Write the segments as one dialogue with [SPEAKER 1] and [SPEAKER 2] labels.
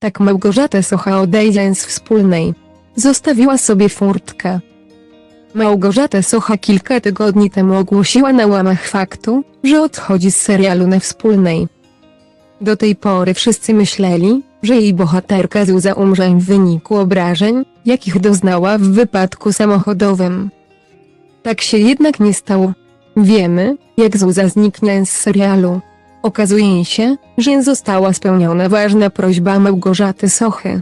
[SPEAKER 1] Tak Małgorzata Socha odejdzie z wspólnej. Zostawiła sobie furtkę. Małgorzata Socha kilka tygodni temu ogłosiła na łamach faktu, że odchodzi z serialu na wspólnej. Do tej pory wszyscy myśleli, że jej bohaterka Zuza umrze w wyniku obrażeń, jakich doznała w wypadku samochodowym. Tak się jednak nie stało. Wiemy, jak Zuza zniknie z serialu. Okazuje się, że została spełniona ważna prośba Małgorzaty Sochy.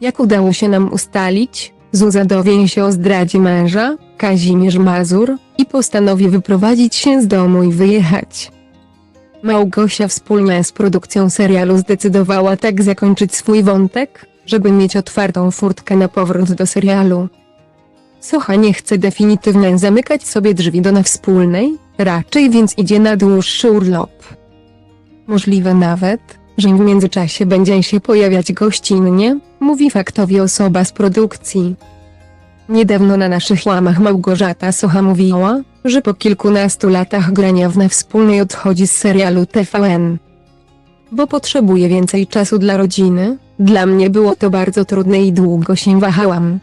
[SPEAKER 1] Jak udało się nam ustalić, Zuza dowie się o zdradzie męża, Kazimierz Mazur, i postanowi wyprowadzić się z domu i wyjechać. Małgosia wspólnie z produkcją serialu zdecydowała tak zakończyć swój wątek, żeby mieć otwartą furtkę na powrót do serialu. Socha nie chce definitywnie zamykać sobie drzwi do na wspólnej, raczej więc idzie na dłuższy urlop. Możliwe nawet, że w międzyczasie będzie się pojawiać gościnnie, mówi faktowi osoba z produkcji. Niedawno na naszych łamach Małgorzata Socha mówiła, że po kilkunastu latach grania w na wspólnej odchodzi z serialu TVN. Bo potrzebuje więcej czasu dla rodziny, dla mnie było to bardzo trudne i długo się wahałam.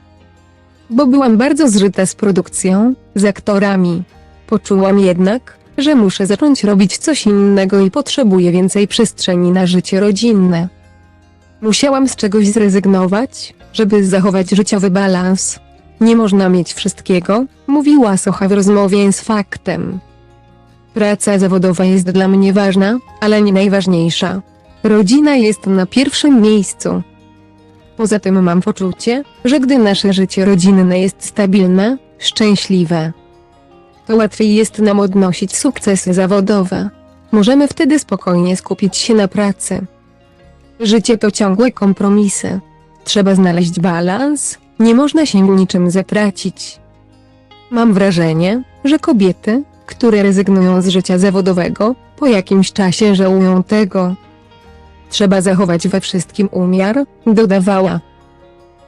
[SPEAKER 1] Bo byłam bardzo zżyta z produkcją, z aktorami. Poczułam jednak, że muszę zacząć robić coś innego i potrzebuję więcej przestrzeni na życie rodzinne. Musiałam z czegoś zrezygnować, żeby zachować życiowy balans. Nie można mieć wszystkiego, mówiła Socha w rozmowie z faktem. Praca zawodowa jest dla mnie ważna, ale nie najważniejsza. Rodzina jest na pierwszym miejscu. Poza tym mam poczucie, że gdy nasze życie rodzinne jest stabilne, szczęśliwe, to łatwiej jest nam odnosić sukcesy zawodowe. Możemy wtedy spokojnie skupić się na pracy. Życie to ciągłe kompromisy. Trzeba znaleźć balans, nie można się niczym zatracić. Mam wrażenie, że kobiety, które rezygnują z życia zawodowego, po jakimś czasie żałują tego. Trzeba zachować we wszystkim umiar, dodawała.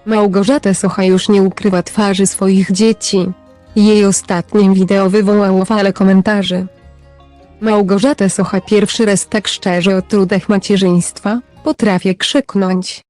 [SPEAKER 1] Małgorzata Socha już nie ukrywa twarzy swoich dzieci. Jej ostatnie wideo wywołało falę komentarzy. Małgorzata Socha pierwszy raz tak szczerze o trudach macierzyństwa, potrafię krzyknąć.